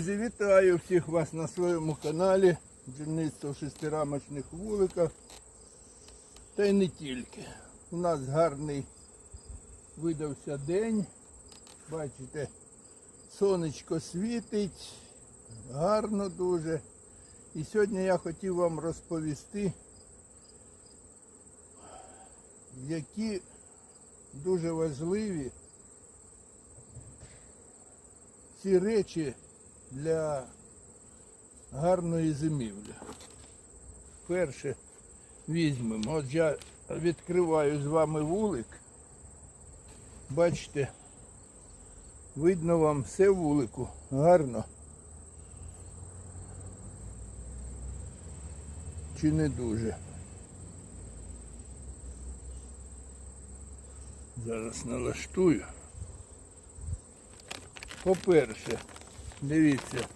Друзі, вітаю всіх вас на своєму каналі Бджільництво в шестирамочних вуликах. Та й не тільки. У нас гарний видався день. Бачите, сонечко світить, гарно дуже. І сьогодні я хотів вам розповісти, які дуже важливі ці речі для гарної зимівлі. Перше візьмемо. От я відкриваю з вами вулик. Бачите, видно вам все вулику. Гарно. Чи не дуже? Зараз налаштую. По-перше, дивіться,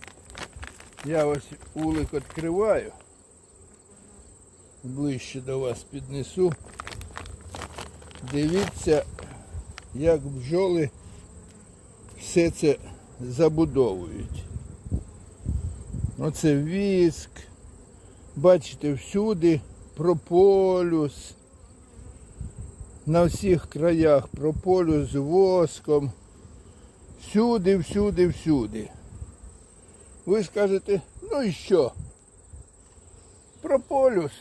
я ось вулик відкриваю, ближче до вас піднесу. Дивіться, як бджоли все це забудовують. Оце віск. Бачите, всюди прополюс. На всіх краях прополюс з воском. Всюди, всюди, всюди. Ви скажете, ну і що? Прополюс.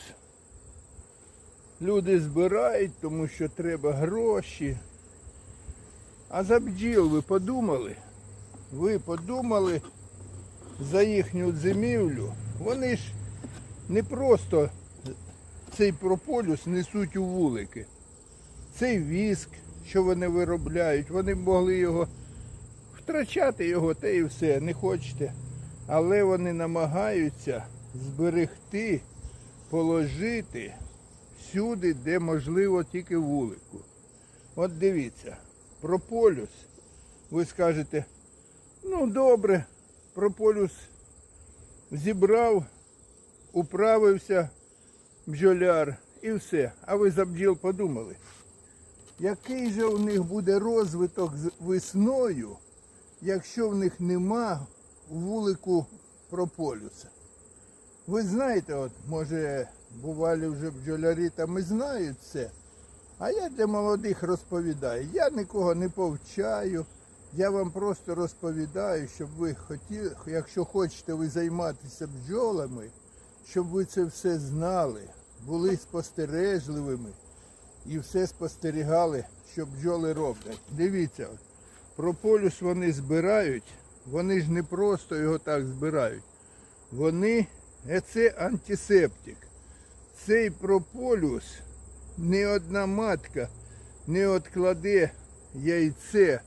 Люди збирають, тому що треба гроші. А за бджіл ви подумали? Ви подумали за їхню зимівлю. Вони ж не просто цей прополюс несуть у вулики. Цей віск, що вони виробляють, вони могли його втрачати його, та і все, не хочете. Але вони намагаються зберегти, положити всюди, де можливо тільки вулику. От дивіться, прополюс, ви скажете, ну добре, прополюс зібрав, управився бджоляр і все. А ви за бджіл подумали, який же у них буде розвиток весною, якщо в них нема вулику прополюса. Ви знаєте, от, може, бувалі вже бджолярі там і знають це. А я для молодих розповідаю. Я нікого не повчаю. Я вам просто розповідаю, щоб ви хотіли, якщо хочете ви займатися бджолами, щоб ви це все знали, були спостережливими і все спостерігали, що бджоли роблять. Дивіться, прополюс вони збирають, вони ж не просто його так збирають. Вони, е, це антисептик. Цей прополюс ні одна матка не откладе яйце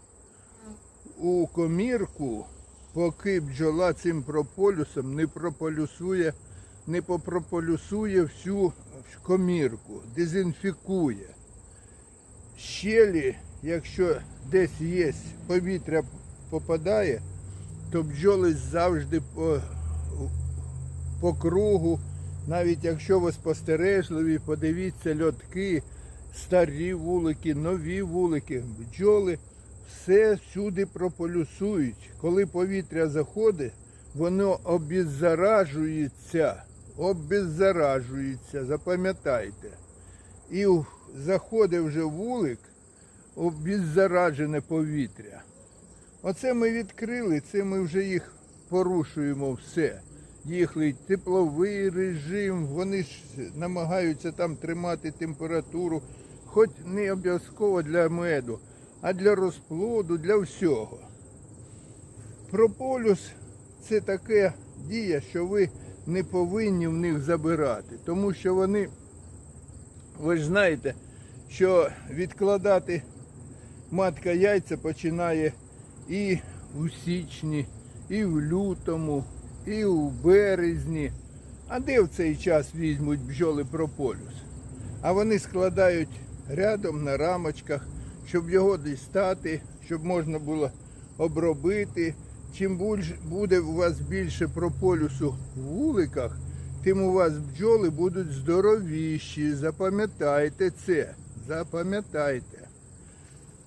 у комірку, поки бджола цим прополюсом не прополюсує, не попрополюсує всю комірку, дезінфікує. Щелі, якщо десь є повітря попадає, то бджоли завжди по, по кругу, навіть якщо ви спостережливі, подивіться льотки, старі вулики, нові вулики, бджоли все всюди прополюсують. Коли повітря заходить, воно обеззаражується, обеззаражується, запам'ятайте. І заходить вже вулик, обеззаражене повітря. Оце ми відкрили, це ми вже їх порушуємо все. Їхній тепловий режим, вони ж намагаються там тримати температуру, хоч не обов'язково для меду, а для розплоду, для всього. Прополюс це таке дія, що ви не повинні в них забирати, тому що вони, ви ж знаєте, що відкладати матка яйця починає і в січні, і в лютому, і в березні. А де в цей час візьмуть бджоли прополюс? А вони складають рядом на рамочках, щоб його дістати, щоб можна було обробити. Чим буде у вас більше прополюсу в вуликах, тим у вас бджоли будуть здоровіші. Запам'ятайте це. Запам'ятайте.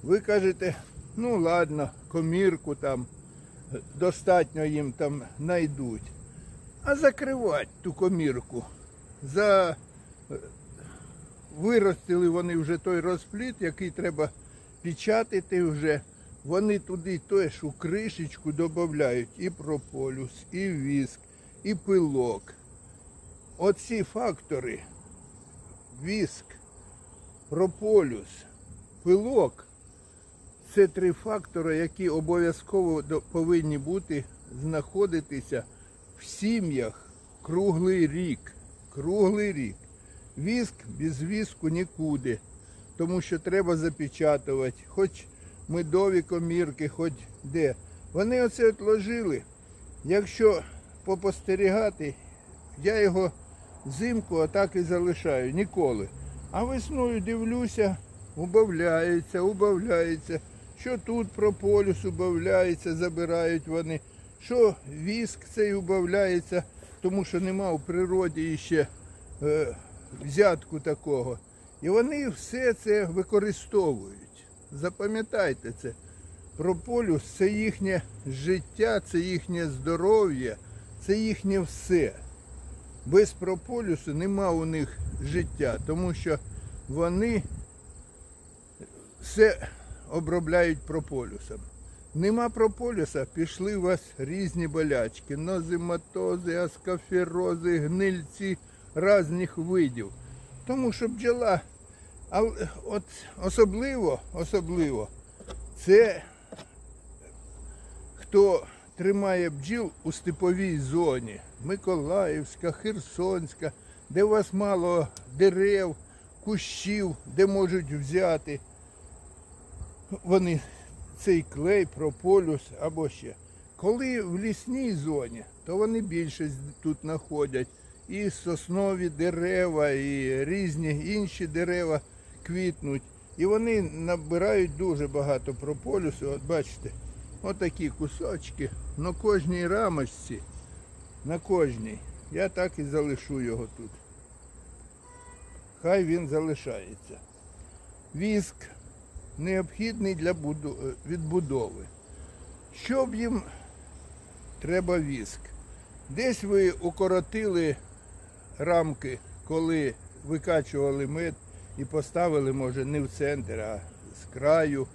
Ви кажете, ну ладно, комірку там достатньо їм там знайдуть. А закривати ту комірку. За... е, Виростили вони вже той розпліт, який треба печатати вже. Вони туди теж у кришечку додають і прополюс, і віск, і пилок. Оці фактори віск, прополюс, пилок це три фактори, які обов'язково повинні бути знаходитися в сім'ях круглий рік. Круглий рік. Віск без віску нікуди, тому що треба запечатувати, хоч медові комірки, хоч де. Вони оце от ложили. Якщо попостерігати, я його взимку отак і залишаю ніколи. А весною дивлюся, убавляється, убавляється. Що тут прополіс убавляється, забирають вони. Що віск цей убавляється, тому що нема у природі ще е, взятку такого. І вони все це використовують. Запам'ятайте це. Прополюс це їхнє життя, це їхнє здоров'я, це їхнє все. Без прополюсу нема у них життя, тому що вони все обробляють прополюсом. Нема прополюса, пішли у вас різні болячки, нозематози, аскоферози, гнильці різних видів. Тому що бджола, а от особливо, особливо, це хто тримає бджіл у степовій зоні, Миколаївська, Херсонська, де у вас мало дерев, кущів, де можуть взяти вони цей клей, прополюс або ще. Коли в лісній зоні, то вони більше тут знаходять. І соснові дерева, і різні інші дерева квітнуть. І вони набирають дуже багато прополюсу. От бачите, отакі кусочки на кожній рамочці, на кожній. Я так і залишу його тут. Хай він залишається. Віск необхідний для е, відбудови. Щоб їм треба віск. Десь ви укоротили рамки, коли викачували мед і поставили, може, не в центр, а з краю.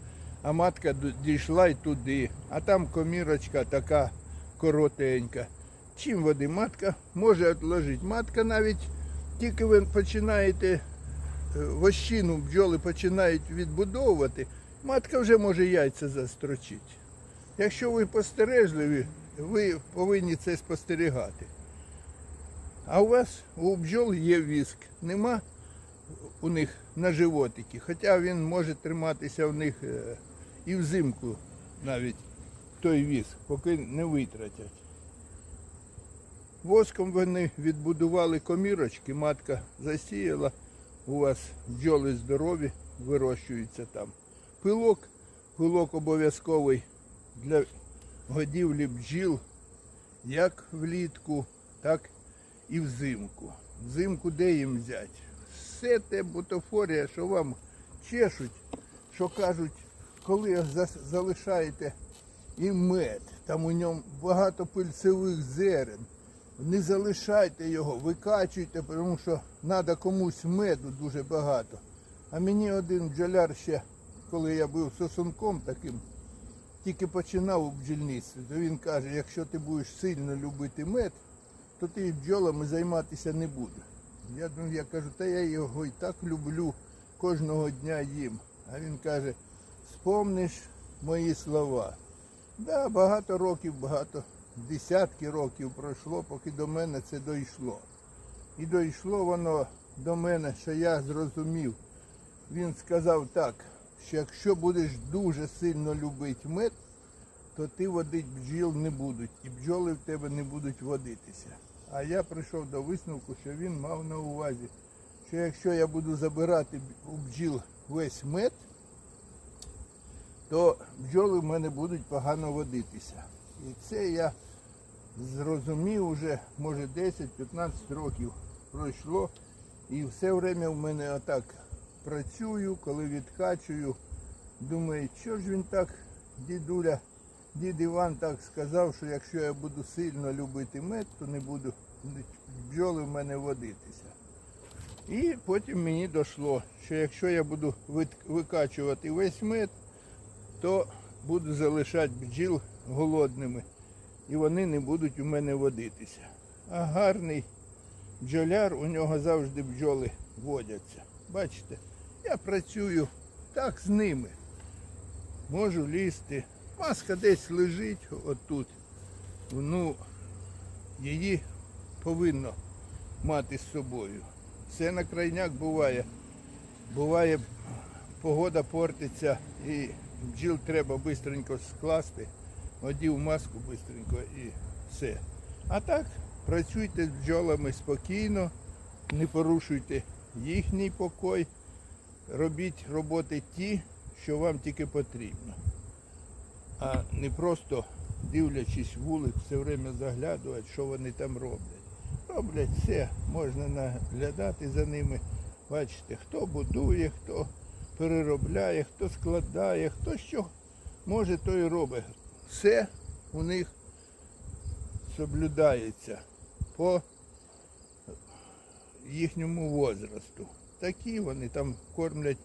А матка дійшла й туди, а там комірочка така коротенька. Чим води матка може відложити? Матка навіть тільки ви починаєте вощину бджоли починають відбудовувати, матка вже може яйця застрочити. Якщо ви постережливі, ви повинні це спостерігати. А у вас у бджол є віск, нема у них на животики, хоча він може триматися в них е, і взимку навіть той віск, поки не витратять. Воском вони відбудували комірочки, матка засіяла, у вас бджоли здорові, вирощуються там. Пилок, пилок обов'язковий для годівлі бджіл, як влітку, так і взимку. Взимку де їм взяти? Все те бутафорія, що вам чешуть, що кажуть, коли залишаєте і мед, там у ньому багато пильцевих зерен. Не залишайте його, викачуйте, тому що треба комусь меду дуже багато. А мені один бджоляр ще, коли я був сосунком таким, тільки починав у бджільництві, то він каже, якщо ти будеш сильно любити мед, то ти бджолами займатися не будеш. Я, думаю, я кажу, та я його і так люблю, кожного дня їм. А він каже, спомниш мої слова. Да, багато років, багато, десятки років пройшло, поки до мене це дійшло. І дійшло воно до мене, що я зрозумів. Він сказав так, що якщо будеш дуже сильно любити мед, то ти водить бджіл не будуть, і бджоли в тебе не будуть водитися. А я прийшов до висновку, що він мав на увазі, що якщо я буду забирати у бджіл весь мед, то бджоли в мене будуть погано водитися. І це я зрозумів вже, може 10-15 років пройшло. І все время в мене отак працюю, коли відкачую. Думаю, що ж він так, дідуля, дід Іван так сказав, що якщо я буду сильно любити мед, то не буду бджоли в мене водитися. І потім мені дійшло, що якщо я буду викачувати весь мед, то буду залишати бджіл голодними, і вони не будуть у мене водитися. А гарний бджоляр, у нього завжди бджоли водяться. Бачите, я працюю так з ними. Можу лізти. Маска десь лежить отут. Ну, її повинно мати з собою. Все на крайняк буває. Буває, погода портиться і бджіл треба швидко скласти, одів маску швидко і все. А так, працюйте з бджолами спокійно, не порушуйте їхній покой, робіть роботи ті, що вам тільки потрібно. А не просто дивлячись вулик, все время заглядувати, що вони там роблять. Роблять все, можна наглядати за ними. Бачите, хто будує, хто переробляє, хто складає, хто що може, то і робить. Все у них соблюдається по їхньому возрасту. Такі вони там кормлять,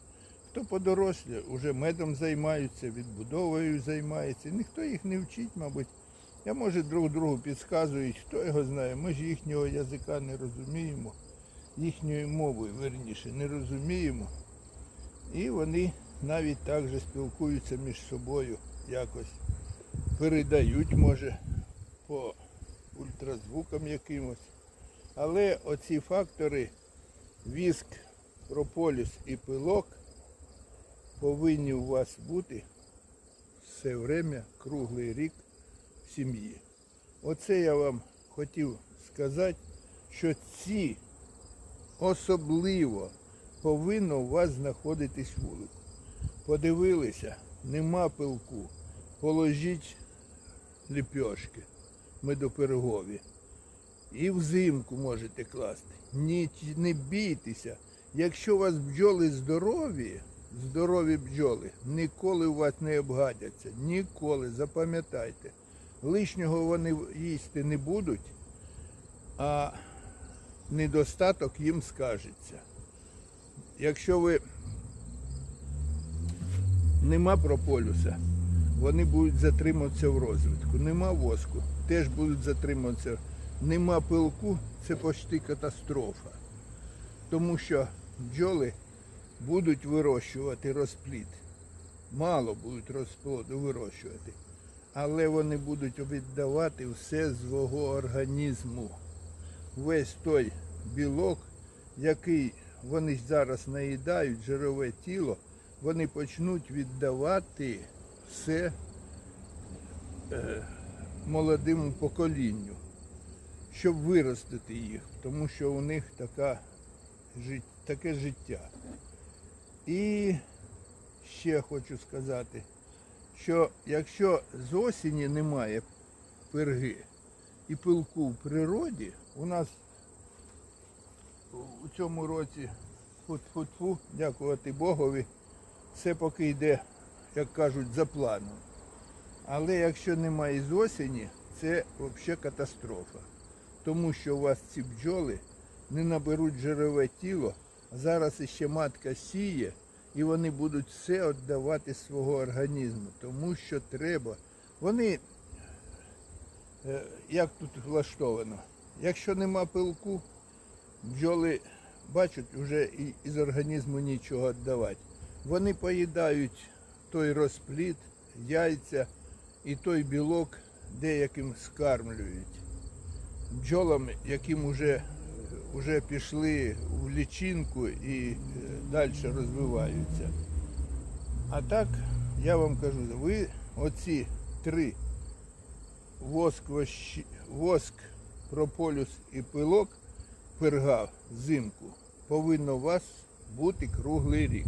хто подорослі, вже медом займаються, відбудовою займається. Ніхто їх не вчить, мабуть. Я може друг другу підказують, хто його знає. Ми ж їхнього язика не розуміємо, їхньої мови, верніше, не розуміємо. І вони навіть так же спілкуються між собою якось. Передають, може, по ультразвукам якимось. Але оці фактори віск, прополіс і пилок повинні у вас бути все время, круглий рік в сім'ї. Оце я вам хотів сказати, що ці особливо повинно у вас знаходитись вулику. Подивилися, нема пилку, положіть ліпьошки медоперегові. І взимку можете класти. Ні, не бійтеся. Якщо у вас бджоли здорові, здорові бджоли, ніколи у вас не обгадяться. Ніколи, запам'ятайте. Лишнього вони їсти не будуть, а недостаток їм скажеться. Якщо ви нема прополюса, вони будуть затримуватися в розвитку. Нема воску, теж будуть затримуватися. Нема пилку, це почти катастрофа. Тому що бджоли будуть вирощувати розплід. Мало будуть розплоду вирощувати. Але вони будуть віддавати все свого організму. Весь той білок, який вони зараз наїдають, жирове тіло, вони почнуть віддавати все е, молодому поколінню, щоб виростити їх, тому що у них така, таке життя. І ще хочу сказати, що якщо з осені немає перги і пилку в природі, у нас у цьому році фу-фу-фу, дякувати Богові, все поки йде, як кажуть, за планом. Але якщо немає з осені, це взагалі катастрофа. Тому що у вас ці бджоли не наберуть жирове тіло, а зараз іще матка сіє, і вони будуть все віддавати свого організму, тому що треба. Вони, е, як тут влаштовано, якщо нема пилку, бджоли бачать, вже із організму нічого віддавати. Вони поїдають той розплід, яйця і той білок деяким скармлюють. Бджолам, яким вже, вже пішли в лічинку і далі розвиваються. А так, я вам кажу, ви оці три воск, воск, прополюс і пилок перга взимку повинно у вас бути круглий рік.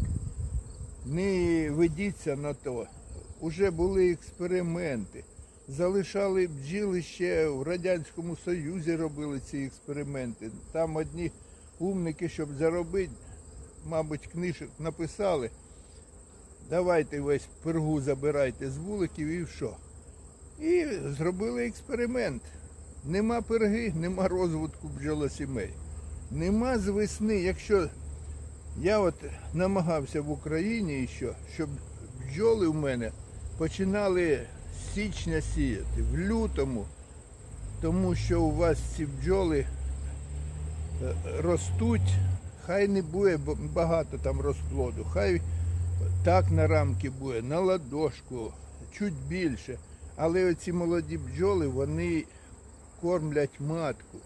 Не ведіться на то. Уже були експерименти. Залишали бджіли ще в Радянському Союзі робили ці експерименти. Там одні умники, щоб заробити, мабуть, книжок написали. Давайте весь пергу забирайте з вуликів і що? І зробили експеримент. Нема перги, нема розвитку бджолосімей. Нема з весни, якщо я от намагався в Україні ще, щоб бджоли в мене починали з січня сіяти, в лютому, тому що у вас ці бджоли е, ростуть, хай не буде багато там розплоду, хай так на рамки буде, на ладошку, чуть більше. Але оці молоді бджоли, вони кормлять матку.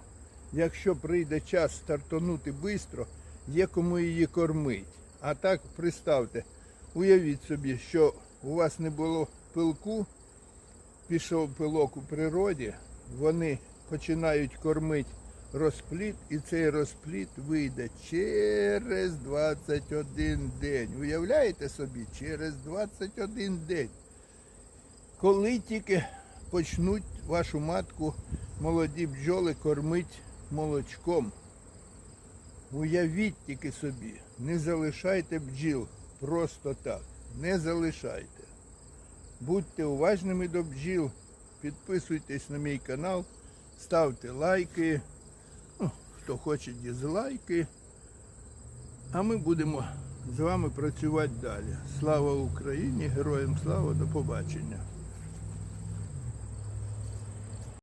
Якщо прийде час стартанути швидко, є кому її кормить. А так представте, уявіть собі, що у вас не було пилку, пішов пилок у природі, вони починають кормити розплід, і цей розплід вийде через 21 день. Уявляєте собі, через 21 день. Коли тільки почнуть вашу матку молоді бджоли кормити молочком. Уявіть тільки собі, не залишайте бджіл просто так. Не залишайте. Будьте уважними до бджіл, підписуйтесь на мій канал, ставте лайки, ну, хто хоче дізлайки. А ми будемо з вами працювати далі. Слава Україні! Героям слава, до побачення!